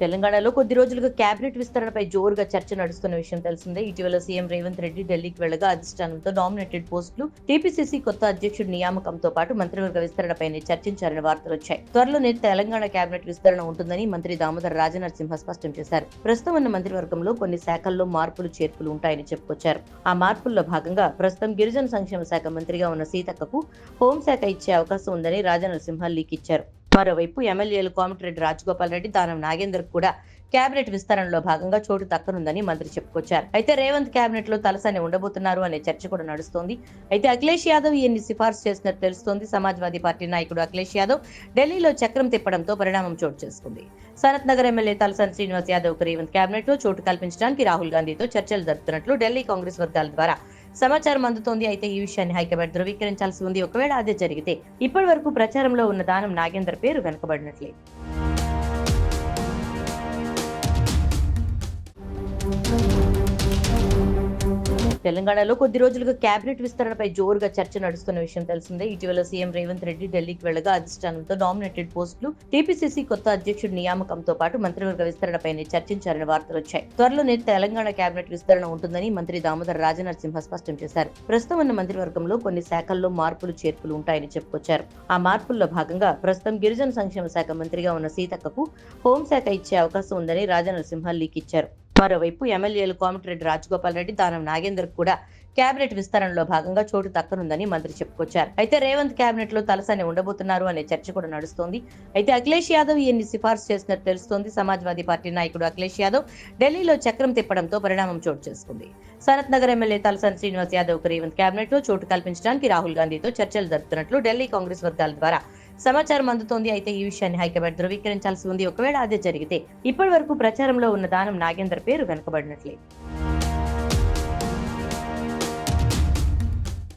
తెలంగాణలో కొద్ది రోజులుగా కేబినెట్ విస్తరణపై జోరుగా చర్చ నడుస్తున్న విషయం తెలిసిందే. ఇటీవల సీఎం రేవంత్ రెడ్డి ఢిల్లీకి వెళ్ళగా అధిష్టానంతో నామినేటెడ్ పోస్టులు టీపీసీసీ కొత్త అధ్యక్షుడి నియామకంతో పాటు మంత్రివర్గ విస్తరణపైనే చర్చించారని వార్తలు వచ్చాయి. త్వరలోనే తెలంగాణ కేబినెట్ విస్తరణ ఉంటుందని మంత్రి దామోదర్ రాజనరసింహ స్పష్టం చేశారు. ప్రస్తుతం ఉన్న మంత్రివర్గంలో కొన్ని శాఖల్లో మార్పులు చేర్పులు ఉంటాయని చెప్పుకొచ్చారు. ఆ మార్పుల్లో భాగంగా ప్రస్తుతం గిరిజన సంక్షేమ శాఖ మంత్రిగా ఉన్న సీతక్కకు హోంశాఖ ఇచ్చే అవకాశం ఉందని రాజనరసింహ లీక్ ఇచ్చారు. మరోవైపు ఎమ్మెల్యేలు కోమటిరెడ్డి రాజగోపాల్ రెడ్డి దానం నాగేందర్ కూడా కేబినెట్ విస్తరణలో భాగంగా చోటు దక్కనుందని మంత్రి చెప్పుకొచ్చారు. అయితే రేవంత్ కేబినెట్లో తలసాని ఉండబోతున్నారు అనే చర్చ కూడా నడుస్తోంది. అయితే అఖిలేష్ యాదవ్ ఈయన్ని సిఫార్సు చేసినట్టు తెలుస్తోంది. సమాజ్వాదీ పార్టీ నాయకుడు అఖిలేష్ యాదవ్ ఢిల్లీలో చక్రం తిప్పడంతో పరిణామం చోటు చేసుకుంది. సనత్ నగర్ ఎమ్మెల్యే తలసాని శ్రీనివాస్ యాదవ్ రేవంత్ కేబినెట్లో చోటు కల్పించడానికి రాహుల్ గాంధీతో చర్చలు జరుపుతున్నట్లు ఢిల్లీ కాంగ్రెస్ వర్గాల ద్వారా సమాచారం అందుతోంది అయితే ఈ విషయాన్ని హైకమాండ్ ధృవీకరించాల్సి ఉంది. ఒకవేళ అదే జరిగితే ఇప్పటి వరకు ప్రచారంలో ఉన్న దానం నాగేందర్ పేరు వెనుకబడినట్లే. తెలంగాణలో కొద్ది రోజులుగా కేబినెట్ విస్తరణపై జోరుగా చర్చ నడుస్తున్న విషయం తెలిసిందే. ఇటీవల సీఎం రేవంత్ రెడ్డి ఢిల్లీకి వెళ్ళగా అధిష్టానంతో నామినేటెడ్ పోస్టులు టీపీసీసీ కొత్త అధ్యక్షుడి నియామకంతో పాటు మంత్రివర్గ విస్తరణపైనే చర్చించారని వార్తలు వచ్చాయి. త్వరలోనే తెలంగాణ కేబినెట్ విస్తరణ ఉంటుందని మంత్రి దామోదర్ రాజనరసింహ స్పష్టం చేశారు. ప్రస్తుతం ఉన్న మంత్రివర్గంలో కొన్ని శాఖల్లో మార్పులు చేర్పులు ఉంటాయని చెప్పుకొచ్చారు. ఆ మార్పుల్లో భాగంగా ప్రస్తుతం గిరిజన సంక్షేమ శాఖ మంత్రిగా ఉన్న సీతక్కకు హోంశాఖ ఇచ్చే అవకాశం ఉందని రాజనరసింహ లీక్ ఇచ్చారు. మరోవైపు ఎమ్మెల్యేలు కోమటిరెడ్డి రాజగోపాల్ రెడ్డి దానం నాగేందర్ కూడా కేబినెట్ విస్తరణలో భాగంగా చోటు దక్కనుందని మంత్రి చెప్పుకొచ్చారు. అయితే రేవంత్ కేబినెట్లో తలసాని ఉండబోతున్నారు అనే చర్చ కూడా నడుస్తోంది. అయితే అఖిలేష్ యాదవ్ ఈయన్ని సిఫార్సు చేసినట్టు తెలుస్తోంది. సమాజ్వాదీ పార్టీ నాయకుడు అఖిలేష్ యాదవ్ ఢిల్లీలో చక్రం తిప్పడంతో పరిణామం చోటు చేసుకుంది. సనత్ నగర్ ఎమ్మెల్యే తలసాని శ్రీనివాస్ యాదవ్ రేవంత్ కేబినెట్లో చోటు కల్పించడానికి రాహుల్ గాంధీతో చర్చలు జరుపుతున్నట్లు ఢిల్లీ కాంగ్రెస్ వర్గాల ద్వారా సమాచారం అందుతోంది. అయితే ఈ విషయాన్ని హైకమాండ్ ధృవీకరించాల్సి ఉంది. ఒకవేళ అదే జరిగితే ఇప్పటి వరకు ప్రచారంలో ఉన్న దానం నాగేందర్ పేరు వెనుకబడినట్లే.